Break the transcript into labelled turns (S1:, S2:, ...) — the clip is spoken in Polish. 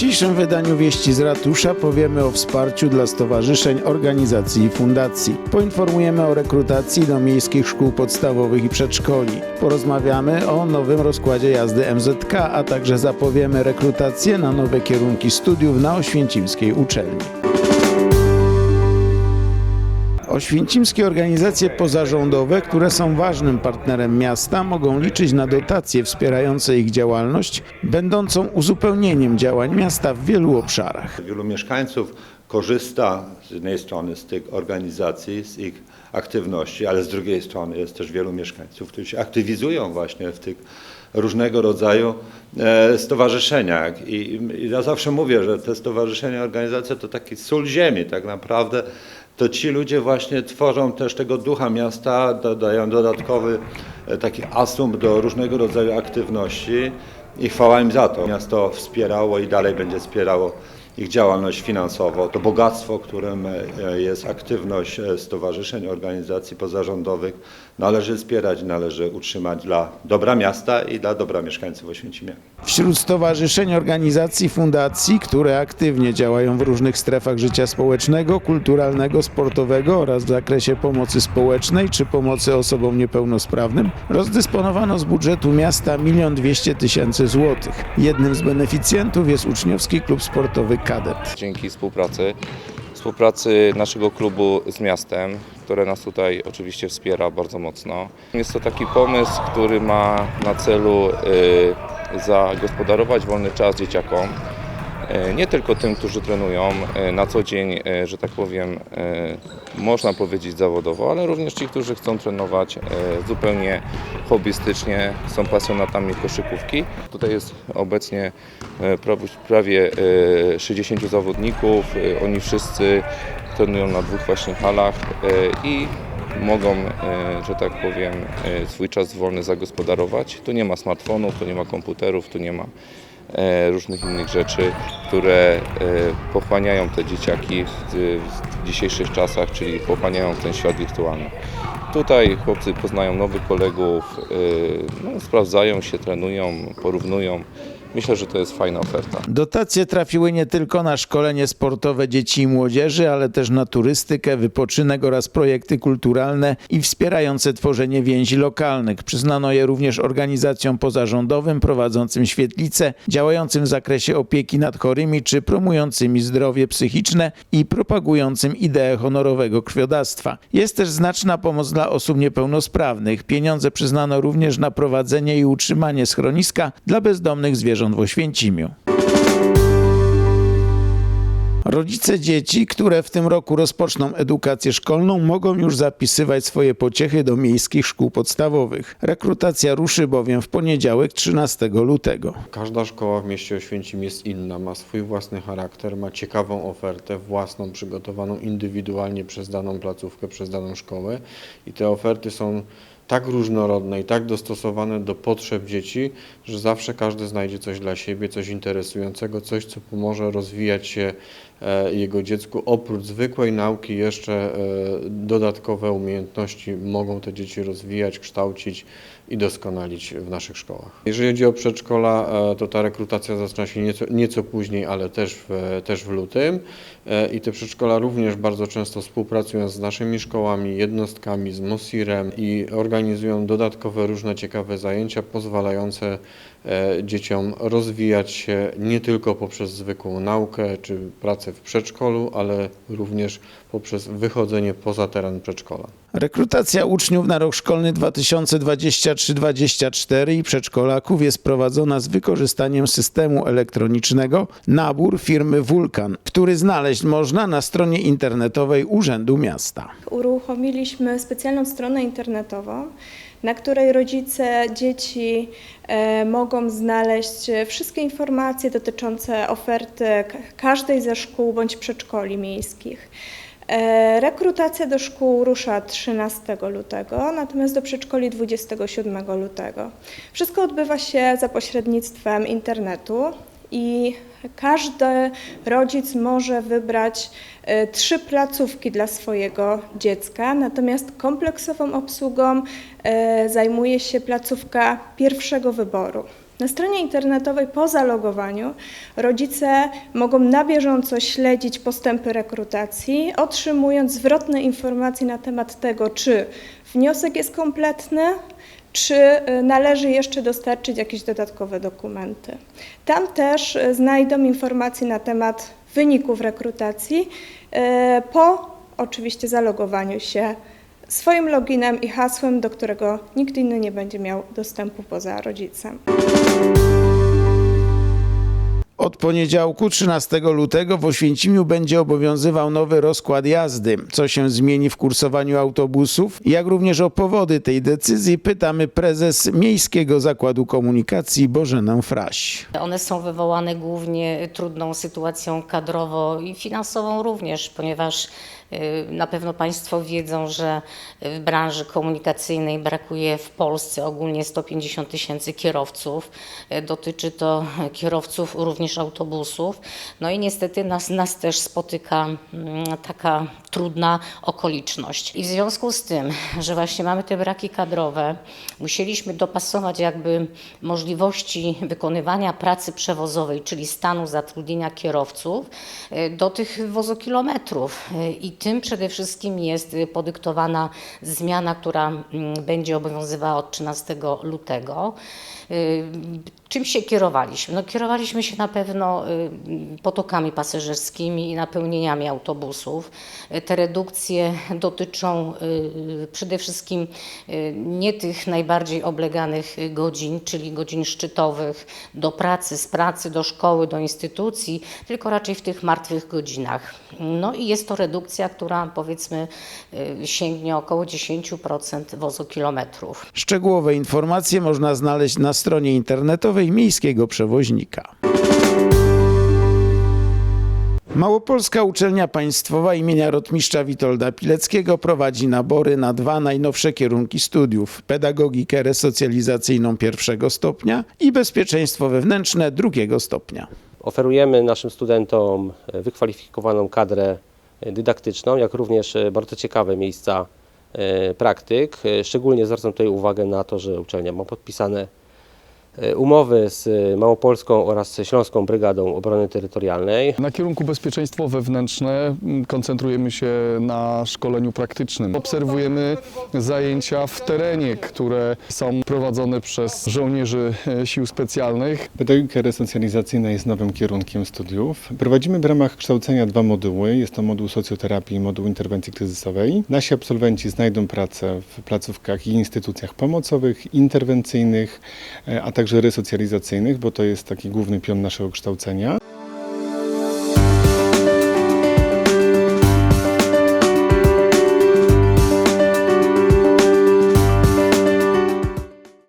S1: dzisiejszym wydaniu Wieści z Ratusza powiemy o wsparciu dla stowarzyszeń, organizacji i fundacji. Poinformujemy o rekrutacji do miejskich szkół podstawowych i przedszkoli. Porozmawiamy o nowym rozkładzie jazdy MZK, a także zapowiemy rekrutację na nowe kierunki studiów na Oświęcimskiej uczelni. Oświęcimskie organizacje pozarządowe, które są ważnym partnerem miasta, mogą liczyć na dotacje wspierające ich działalność, będącą uzupełnieniem działań miasta w wielu obszarach.
S2: Wielu mieszkańców korzysta z jednej strony z tych organizacji, z ich aktywności, ale z drugiej strony jest też wielu mieszkańców, którzy się aktywizują właśnie w tych różnego rodzaju e, stowarzyszeniach. I, ja zawsze mówię, że te stowarzyszenia, organizacje to taki sól ziemi tak naprawdę. To ci ludzie właśnie tworzą też tego ducha miasta, dodają dodatkowy e, taki asumpt do różnego rodzaju aktywności i chwała im za to. Miasto wspierało i dalej będzie wspierało ich działalność finansową. To bogactwo, którym e, jest aktywność e, stowarzyszeń, organizacji pozarządowych, należy wspierać, należy utrzymać dla dobra miasta i dla dobra mieszkańców Oświęcimia.
S1: Wśród stowarzyszeń, organizacji, fundacji, które aktywnie działają w różnych strefach życia społecznego, kulturalnego, sportowego oraz w zakresie pomocy społecznej czy pomocy osobom niepełnosprawnym, rozdysponowano z budżetu miasta 1 200 tysięcy złotych. Jednym z beneficjentów jest uczniowski klub sportowy Kadet.
S3: dzięki współpracy, współpracy naszego klubu z miastem, które nas tutaj oczywiście wspiera bardzo mocno. Jest to taki pomysł, który ma na celu y, zagospodarować wolny czas dzieciakom. Y, Nie tylko tym, którzy trenują y, na co dzień, y, że tak powiem, można powiedzieć zawodowo, ale również ci, którzy chcą trenować zupełnie hobbystycznie, są pasjonatami koszykówki. Tutaj jest obecnie e, prawie- prawie e, 60 zawodników. E, Oni wszyscy trenują na dwóch właśnie halach e, i mogą, e, że tak powiem, e, swój czas wolny zagospodarować. Tu nie ma smartfonów, tu nie ma komputerów, tu nie ma e, różnych innych rzeczy, które e, pochłaniają te dzieciaki w, dzisiejszych czasach, czyli pochłaniają ten świat wirtualny. Tutaj chłopcy poznają nowych kolegów, y, no, sprawdzają się, trenują, porównują. Myślę, że to jest fajna oferta.
S1: Dotacje trafiły nie tylko na szkolenie sportowe dzieci i młodzieży, ale też na turystykę, wypoczynek oraz projekty kulturalne i wspierające tworzenie więzi lokalnych. Przyznano je również organizacjom pozarządowym prowadzącym świetlice, działającym w zakresie opieki nad chorymi czy promującymi zdrowie psychiczne i propagującym ideę honorowego krwiodawstwa. Jest też znaczna pomoc dla osób niepełnosprawnych. Pieniądze przyznano również na prowadzenie i utrzymanie schroniska dla bezdomnych zwierząt w Oświęcimiu. Rodzice dzieci, które w tym roku rozpoczną edukację szkolną, mogą już zapisywać swoje pociechy do miejskich szkół podstawowych. Rekrutacja ruszy bowiem w poniedziałek 13 lutego.
S4: Każda szkoła w mieście Oświęcim jest inna, ma swój własny charakter, ma ciekawą ofertę, własną, przygotowaną indywidualnie przez daną placówkę, przez daną szkołę i te oferty są tak różnorodne i tak dostosowane do potrzeb dzieci, że zawsze każdy znajdzie coś dla siebie, coś interesującego, coś, co pomoże rozwijać się jego dziecku. Oprócz zwykłej nauki jeszcze e, dodatkowe umiejętności mogą te dzieci rozwijać, kształcić i doskonalić w naszych szkołach. Jeżeli chodzi o przedszkola, e, to ta rekrutacja zaczyna się nieco, nieco później, ale też w, też w lutym E, i te przedszkola również bardzo często współpracują z naszymi szkołami, jednostkami, z MOSIR-em i organizują dodatkowe różne ciekawe zajęcia pozwalające e, dzieciom rozwijać się nie tylko poprzez zwykłą naukę czy pracę w przedszkolu, ale również poprzez wychodzenie poza teren przedszkola.
S1: Rekrutacja uczniów na rok szkolny 2023-2024 i przedszkolaków jest prowadzona z wykorzystaniem systemu elektronicznego nabór firmy Vulkan, który znaleźć można na stronie internetowej Urzędu Miasta.
S5: Uruchomiliśmy specjalną stronę internetową, na której rodzice dzieci e, mogą znaleźć wszystkie informacje dotyczące oferty każdej ze szkół bądź przedszkoli miejskich. E, Rekrutacja do szkół rusza 13 lutego, natomiast do przedszkoli 27 lutego. Wszystko odbywa się za pośrednictwem internetu i każdy rodzic może wybrać e, trzy placówki dla swojego dziecka, natomiast kompleksową obsługą e, zajmuje się placówka pierwszego wyboru. Na stronie internetowej po zalogowaniu rodzice mogą na bieżąco śledzić postępy rekrutacji, otrzymując zwrotne informacje na temat tego, czy wniosek jest kompletny, czy y, należy jeszcze dostarczyć jakieś dodatkowe dokumenty. Tam też y, znajdą informacje na temat wyników rekrutacji y, po oczywiście zalogowaniu się swoim loginem i hasłem, do którego nikt inny nie będzie miał dostępu poza rodzicem.
S1: Od poniedziałku 13 lutego w Oświęcimiu będzie obowiązywał nowy rozkład jazdy. Co się zmieni w kursowaniu autobusów? Jak również o powody tej decyzji pytamy prezes Miejskiego Zakładu Komunikacji Bożenę Fraś.
S6: One są wywołane głównie trudną sytuacją kadrowo i finansową również, ponieważ na pewno Państwo wiedzą, że w branży komunikacyjnej brakuje w Polsce ogólnie 150 tysięcy kierowców. Y, Dotyczy to kierowców również autobusów. No i niestety nas, nas też spotyka mm, taka trudna okoliczność. I w związku z tym, że właśnie mamy te braki kadrowe, musieliśmy dopasować jakby możliwości wykonywania pracy przewozowej, czyli stanu zatrudnienia kierowców, y, do tych wozokilometrów. Y, I tym przede wszystkim jest y, podyktowana zmiana, która mm, będzie obowiązywała od 13 lutego. Czym się kierowaliśmy? No, kierowaliśmy się na pewno y, potokami pasażerskimi i napełnieniami autobusów. Te redukcje dotyczą y, przede wszystkim y, nie tych najbardziej obleganych godzin, czyli godzin szczytowych do pracy, z pracy do szkoły, do instytucji, tylko raczej w tych martwych godzinach. No i jest to redukcja, która powiedzmy sięgnie około 10% wozokilometrów.
S1: Szczegółowe informacje można znaleźć na stronie internetowej Miejskiego Przewoźnika. Małopolska Uczelnia Państwowa imienia rotmistrza Witolda Pileckiego prowadzi nabory na dwa najnowsze kierunki studiów: pedagogikę resocjalizacyjną pierwszego stopnia i bezpieczeństwo wewnętrzne drugiego stopnia.
S7: Oferujemy naszym studentom wykwalifikowaną kadrę dydaktyczną, jak również e, bardzo ciekawe miejsca e, praktyk. E, Szczególnie zwracam tutaj uwagę na to, że uczelnia ma podpisane umowy z e, Małopolską oraz Śląską Brygadą Obrony Terytorialnej.
S8: Na kierunku bezpieczeństwo wewnętrzne mm, koncentrujemy się na szkoleniu praktycznym. Obserwujemy zajęcia w terenie, które są prowadzone przez żołnierzy e, sił specjalnych.
S9: Pedagogika resocjalizacyjna jest nowym kierunkiem studiów. Prowadzimy w ramach kształcenia dwa moduły. Jest to moduł socjoterapii i moduł interwencji kryzysowej. Nasi absolwenci znajdą pracę w placówkach i instytucjach pomocowych, interwencyjnych, e, a także resocjalizacyjnych, bo to jest taki główny pion naszego kształcenia.